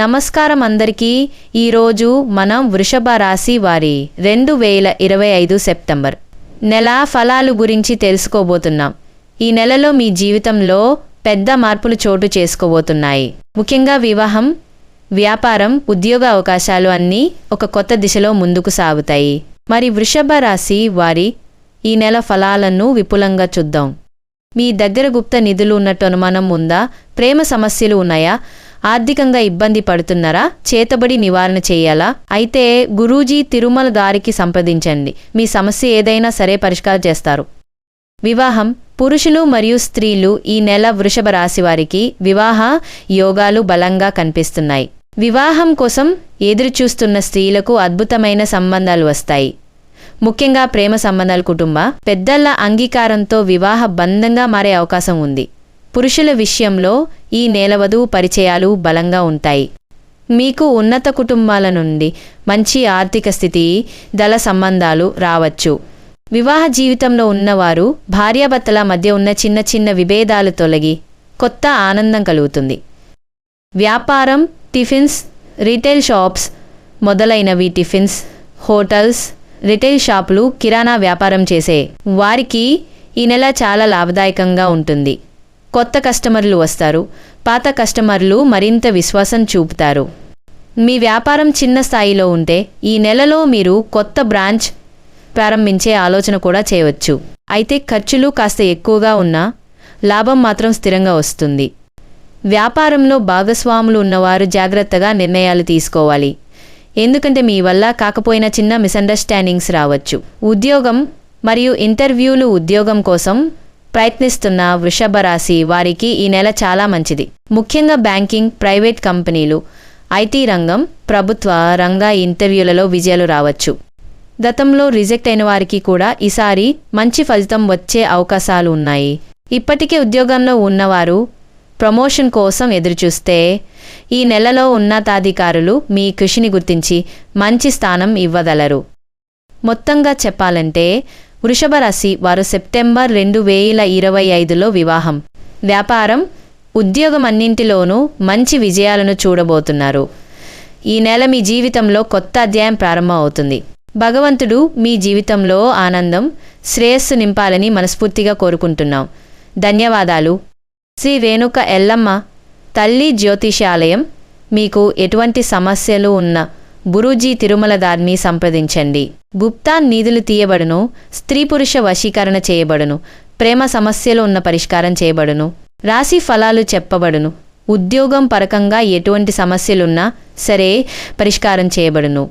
నమస్కారం అందరికీ ఈరోజు మనం వృషభ రాశి వారి రెండు వేల ఇరవై ఐదు సెప్టెంబర్. నెల ఫలాలు గురించి తెలుసుకోబోతున్నాం. ఈ నెలలో మీ జీవితంలో పెద్ద మార్పులు చోటు చేసుకోబోతున్నాయి. ముఖ్యంగా వివాహం వ్యాపారం ఉద్యోగ అవకాశాలు అన్నీ ఒక కొత్త దిశలో ముందుకు సాగుతాయి. మరి వృషభ రాశి వారి ఈ నెల ఫలాలను విపులంగా చూద్దాం. మీ దగ్గర గుప్త నిధులు ఉన్నట్టు అనుమానం ఉందా? ప్రేమ సమస్యలు ఉన్నాయా? ఆర్థికంగా ఇబ్బంది పడుతున్నారా? చేతబడి నివారణ చేయాలా? అయితే గురూజీ తిరుమల గారికి సంప్రదించండి. మీ సమస్య ఏదైనా సరే పరిష్కారం చేస్తారు. వివాహం. పురుషులు మరియు స్త్రీలు ఈ నెల వృషభ రాశి వారికి వివాహ యోగాలు బలంగా కనిపిస్తున్నాయి. వివాహం కోసం ఎదురుచూస్తున్న స్త్రీలకు అద్భుతమైన సంబంధాలు వస్తాయి. ముఖ్యంగా ప్రేమ సంబంధాల కుటుంబ పెద్దల అంగీకారంతో వివాహ బంధంగా మారే అవకాశం ఉంది. పురుషుల విషయంలో ఈ నేలవధువు పరిచయాలు బలంగా ఉంటాయి. మీకు ఉన్నత కుటుంబాల నుండి మంచి ఆర్థిక స్థితి దళ సంబంధాలు రావచ్చు. వివాహ జీవితంలో ఉన్నవారు భార్యాభర్తల మధ్య ఉన్న చిన్న చిన్న విభేదాలు తొలగి కొత్త ఆనందం కలుగుతుంది. వ్యాపారం టిఫిన్స్ రీటైల్ షాప్స్ మొదలైనవి టిఫిన్స్ హోటల్స్ రిటైల్ షాపులు కిరాణా వ్యాపారం చేసే వారికి ఈ నెల చాలా లాభదాయకంగా ఉంటుంది. కొత్త కస్టమర్లు వస్తారు పాత కస్టమర్లు మరింత విశ్వాసం చూపుతారు. మీ వ్యాపారం చిన్న స్థాయిలో ఉంటే ఈ నెలలో మీరు కొత్త బ్రాంచ్ ప్రారంభించే ఆలోచన కూడా చేయవచ్చు. అయితే ఖర్చులు కాస్త ఎక్కువగా ఉన్నా లాభం మాత్రం స్థిరంగా వస్తుంది. వ్యాపారంలో భాగస్వాములు ఉన్నవారు జాగ్రత్తగా నిర్ణయాలు తీసుకోవాలి. ఎందుకంటే మీ వల్ల కాకపోయినా చిన్న మిస్అండర్స్టాండింగ్స్ రావచ్చు. ఉద్యోగం మరియు ఇంటర్వ్యూలు ఉద్యోగం కోసం ప్రయత్నిస్తున్న వృషభ రాశి వారికి ఈ నెల చాలా మంచిది. ముఖ్యంగా బ్యాంకింగ్ ప్రైవేట్ కంపెనీలు ఐటీ రంగం ప్రభుత్వ రంగ ఇంటర్వ్యూలలో విజయాలు రావచ్చు. గతంలో రిజెక్ట్ అయిన వారికి కూడా ఈసారి మంచి ఫలితం వచ్చే అవకాశాలు ఉన్నాయి. ఇప్పటికే ఉద్యోగంలో ఉన్నవారు ప్రమోషన్ కోసం ఎదురుచూస్తే ఈ నెలలో ఉన్నతాధికారులు మీ కృషిని గుర్తించి మంచి స్థానం ఇవ్వగలరు. మొత్తంగా చెప్పాలంటే వృషభ రాశి వారు సెప్టెంబర్ రెండు వేల ఇరవై ఐదులో వివాహం. వ్యాపారం ఉద్యోగం అన్నింటిలోనూ మంచి విజయాలను చూడబోతున్నారు. ఈ నెల మీ జీవితంలో కొత్త అధ్యాయం ప్రారంభం అవుతుంది. భగవంతుడు మీ జీవితంలో ఆనందం శ్రేయస్సు నింపాలని మనస్ఫూర్తిగా కోరుకుంటున్నాం. ధన్యవాదాలు. శ్రీ వేణుక ఎల్లమ్మ తల్లి జ్యోతిషాలయం మీకు ఎటువంటి సమస్యలు ఉన్న బురూజీ తిరుమల దారిని సంప్రదించండి. గుప్తాన్ నీధులు తీయబడును స్త్రీ పురుష వశీకరణ చేయబడును ప్రేమ సమస్యలు ఉన్న పరిష్కారం చేయబడును రాశి ఫలాలు చెప్పబడును ఉద్యోగం పరకంగా ఎటువంటి సమస్యలున్నా సరే పరిష్కారం చేయబడును.